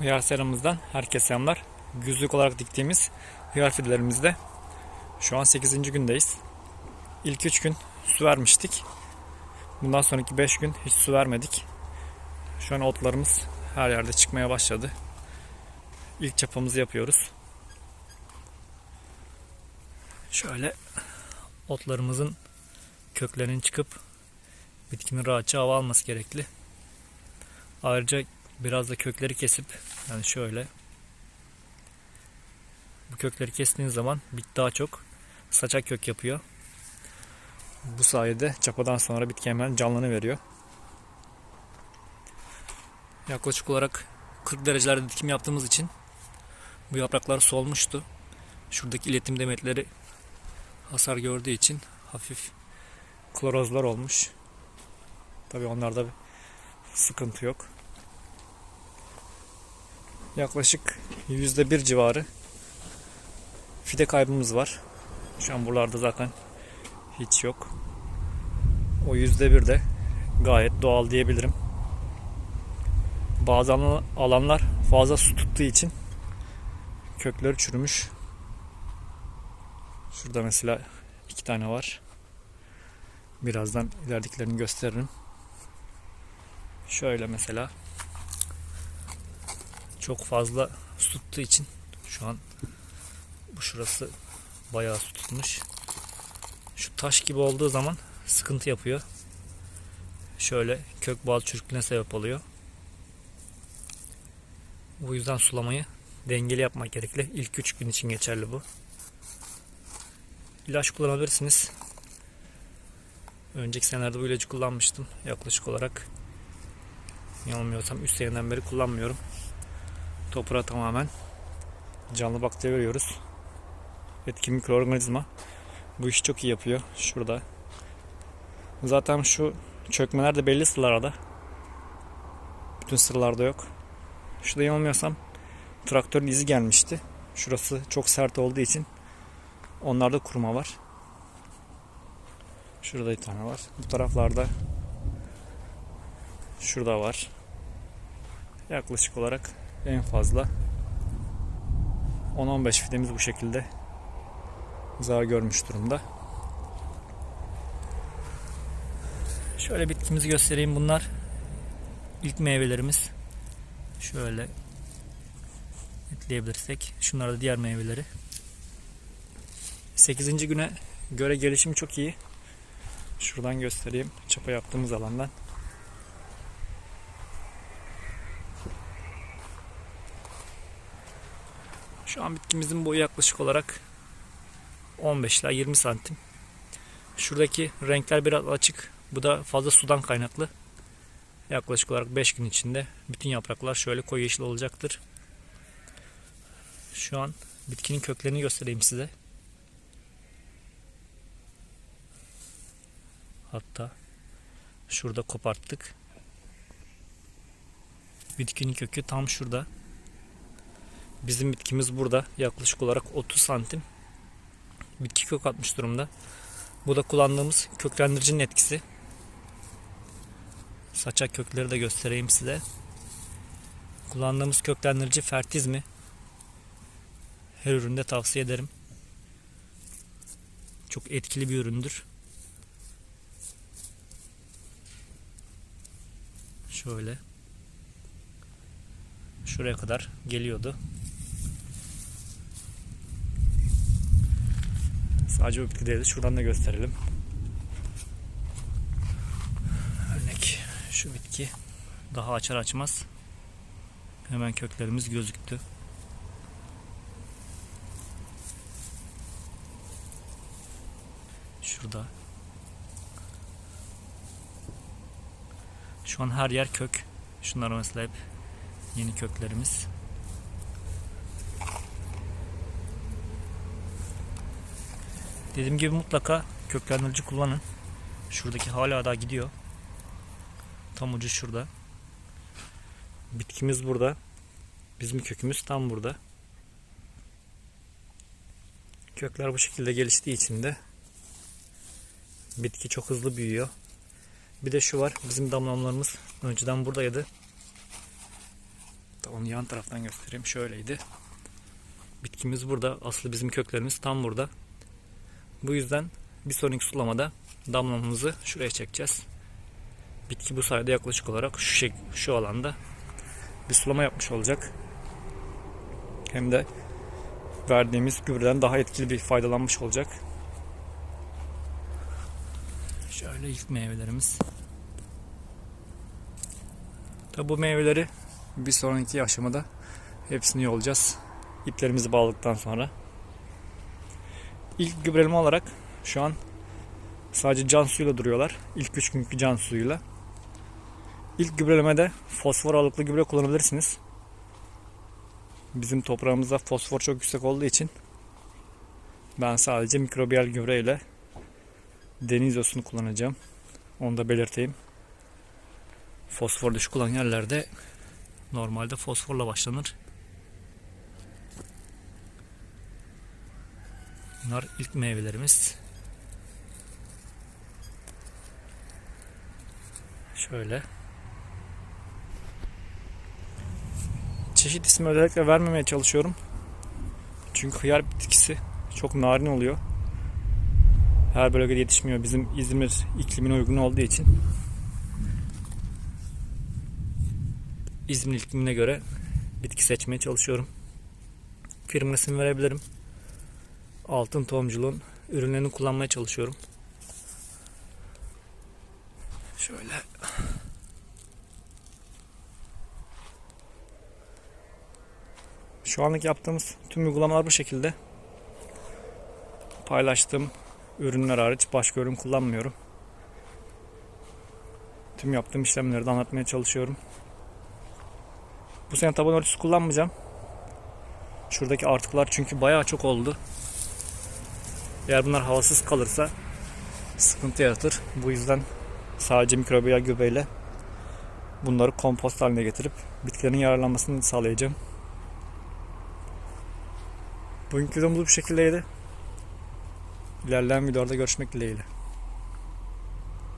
Hıyar seramızdan herkese selamlar. Güzlük olarak diktiğimiz hıyar fidelerimizde şu an 8. gündeyiz. İlk 3 gün su vermiştik. Bundan sonraki 5 gün hiç su vermedik. Şu an otlarımız her yerde çıkmaya başladı. İlk çapamızı yapıyoruz. Şöyle otlarımızın köklerinin çıkıp bitkinin rahatça hava alması gerekli. Ayrıca biraz da kökleri kesip yani şöyle bu kökleri kestiğiniz zaman bitki daha çok saçak kök yapıyor. Bu sayede çapadan sonra bitki hemen canlanıveriyor. Yaklaşık olarak 40 derecelerde dikim yaptığımız için bu yapraklar solmuştu. Şuradaki iletim demetleri hasar gördüğü için hafif klorozlar olmuş. Tabi onlarda sıkıntı yok. Yaklaşık %1 civarı fide kaybımız var. Şu an buralarda zaten hiç yok. O %1 de gayet doğal diyebilirim. Bazı alan- alanlar fazla su tuttuğu için kökleri çürümüş. Şurada mesela iki tane var. Birazdan ileridekilerini gösteririm. Şöyle mesela çok fazla su tuttuğu için şu an bu şurası bayağı su tutmuş. Şu taş gibi olduğu zaman sıkıntı yapıyor. Şöyle kök bazı çürüklüğüne sebep oluyor. Bu yüzden sulamayı dengeli yapmak gerekli. İlk 3 gün için geçerli bu. İlaç kullanabilirsiniz. Önceki senelerde bu ilacı kullanmıştım. Yaklaşık olarak yanılmıyorsam 3 seneden beri kullanmıyorum. Toprağa tamamen canlı bakteri veriyoruz. Etkin mikroorganizma. Bu işi çok iyi yapıyor. Şurada. Zaten şu çökmeler de belli sıralarda. Bütün sıralarda yok. Şurada yanılmıyorsam traktörün izi gelmişti. Şurası çok sert olduğu için onlarda kuruma var. Şurada bir tane var. Bu taraflarda şurada var. Yaklaşık olarak en fazla 10-15 fidemiz bu şekilde zarar görmüş durumda. Şöyle bitkimizi göstereyim. Bunlar ilk meyvelerimiz. Şöyle etleyebilirsek. Şunlar da diğer meyveleri. 8. güne göre gelişim çok iyi. Şuradan göstereyim. Çapa yaptığımız alandan. Şu an bitkimizin boyu yaklaşık olarak 15 ila 20 santim. Şuradaki renkler biraz açık. Bu da fazla sudan kaynaklı. Yaklaşık olarak 5 gün içinde bütün yapraklar şöyle koyu yeşil olacaktır. Şu an bitkinin köklerini göstereyim size. Hatta şurada koparttık. Bitkinin kökü tam şurada. Bizim bitkimiz burada yaklaşık olarak 30 santim bitki kök atmış durumda. Bu da kullandığımız köklendiricinin etkisi. Saçak kökleri de göstereyim size. Kullandığımız köklendirici Fertizmi. Her üründe tavsiye ederim. Çok etkili bir üründür. Şöyle. Şuraya kadar geliyordu. Sadece bu bitki değil. Şuradan da gösterelim. Örnek şu bitki daha açar açmaz hemen köklerimiz gözüktü. Şurada. Şu an her yer kök. Şunlar mesela hep yeni köklerimiz. Dediğim gibi mutlaka köklendirici kullanın. Şuradaki hala daha gidiyor. Tam ucu şurada. Bitkimiz burada. Bizim kökümüz tam burada. Kökler bu şekilde geliştiği için de bitki çok hızlı büyüyor. Bir de şu var. Bizim damlamlarımız önceden buradaydı. Onu yan taraftan göstereyim. Şöyleydi. Bitkimiz burada. Aslı bizim köklerimiz tam burada. Bu yüzden bir sonraki sulamada damlamamızı şuraya çekeceğiz. Bitki bu sayede yaklaşık olarak şu şek şu alanda bir sulama yapmış olacak. Hem de verdiğimiz gübreden daha etkili bir faydalanmış olacak. Şöyle ilk meyvelerimiz. Tabi bu meyveleri bir sonraki aşamada hepsini yolacağız. İplerimizi bağladıktan sonra. İlk gübreleme olarak şu an sadece can suyuyla duruyorlar. İlk 3 günkü can suyuyla. İlk gübrelemede fosfor ağırlıklı gübre kullanabilirsiniz. Bizim toprağımızda fosfor çok yüksek olduğu için ben sadece mikrobiyal gübre ile deniz yosunu kullanacağım. Onu da belirteyim. Fosfor düşük olan yerlerde normalde fosforla başlanır. Bunlar ilk meyvelerimiz. Şöyle. Çeşit ismi özellikle vermemeye çalışıyorum. Çünkü hıyar bitkisi çok narin oluyor. Her bölgede yetişmiyor. Bizim İzmir iklimine uygun olduğu için. İzmir iklimine göre bitki seçmeye çalışıyorum. Firma isim verebilirim. Altın tohumculuğun ürünlerini kullanmaya çalışıyorum. Şöyle Şu anlık yaptığımız tüm uygulamalar bu şekilde. Paylaştığım ürünler hariç başka ürün kullanmıyorum. Tüm yaptığım işlemleri de anlatmaya çalışıyorum. Bu sene taban ölçüsü kullanmayacağım. Şuradaki artıklar çünkü bayağı çok oldu. Eğer bunlar havasız kalırsa sıkıntı yaratır. Bu yüzden sadece mikrobiyal gübreyle bunları kompost haline getirip bitkilerin yararlanmasını sağlayacağım. Bugünkü videomuz bu şekildeydi. İlerleyen videolarda görüşmek dileğiyle.